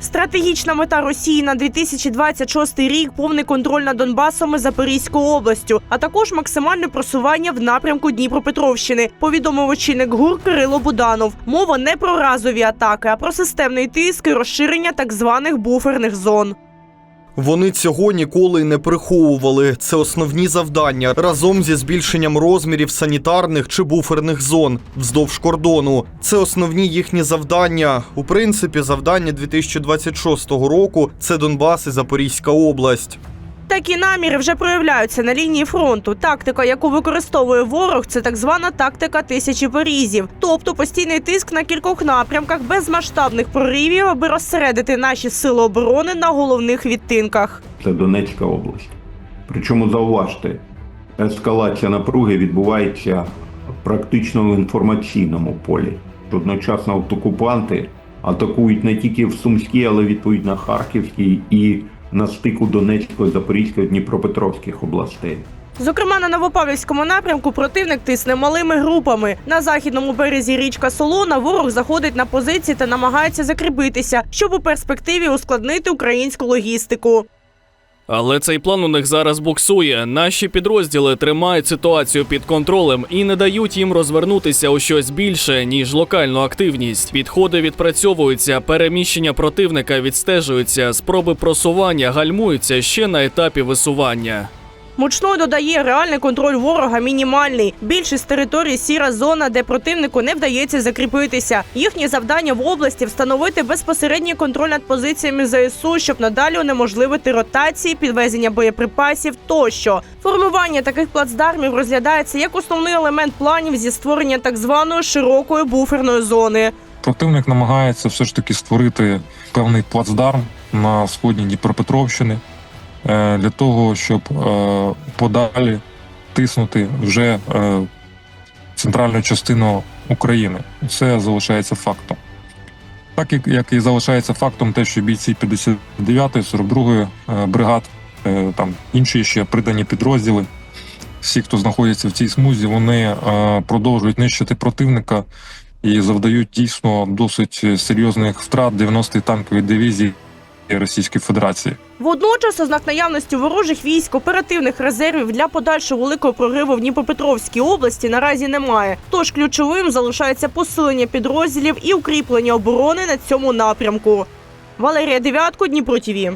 Стратегічна мета Росії на 2026 рік повний контроль над Донбасом і Запорізькою областю, а також максимальне просування в напрямку Дніпропетровщини. Повідомив очільник ГУР Кирило Буданов. Мова не про разові атаки, а про системний тиск і розширення так званих буферних зон. Вони цього ніколи не приховували. Це основні завдання разом зі збільшенням розмірів санітарних чи буферних зон вздовж кордону. Це основні їхні завдання. У принципі, завдання 2026 року це Донбас і Запорізька область. Такі наміри вже проявляються на лінії фронту. Тактика, яку використовує ворог, це так звана тактика тисячі порізів, тобто постійний тиск на кількох напрямках без масштабних проривів, аби розсередити наші сили оборони на головних відтинках. це Донецька область. Причому зауважте, ескалація напруги відбувається практично в інформаційному полі. Одночасно окупанти атакують не тільки в Сумській, але відповідь на Харківській і на стику Донецької, Запорізької, Дніпропетровських областей. Зокрема, на Новопавлівському напрямку противник тисне малими групами. На західному березі річка Солона ворог заходить на позиції та намагається закріпитися, щоб у перспективі ускладнити українську логістику. Але цей план у них зараз буксує. Наші підрозділи тримають ситуацію під контролем і не дають їм розвернутися у щось більше, ніж локальну активність. Підходи відпрацьовуються, переміщення противника відстежуються, спроби просування гальмуються ще на етапі висування. Мучной додає, реальний контроль ворога мінімальний. Більшість територій сіра зона, де противнику не вдається закріпитися. Їхнє завдання в області встановити безпосередній контроль над позиціями ЗСУ, щоб надалі унеможливити ротації, підвезення боєприпасів тощо. Формування таких плацдармів розглядається як основний елемент планів зі створення так званої широкої буферної зони. Противник намагається все ж таки створити певний плацдарм на сході Дніпропетровщини для того, щоб е, подалі тиснути вже е, центральну частину України. Це залишається фактом. Так як, і залишається фактом те, що бійці 59-ї, 42-ї е, бригад, е, там інші ще придані підрозділи, всі, хто знаходиться в цій смузі, вони е, продовжують нищити противника і завдають дійсно досить серйозних втрат 90-ї танкової дивізії Російської Федерації. Водночас, ознак наявності ворожих військ, оперативних резервів для подальшого великого прориву в Дніпропетровській області наразі немає. Тож ключовим залишається посилення підрозділів і укріплення оборони на цьому напрямку. Валерія Дев'ятко, Дніпро ТІВІ.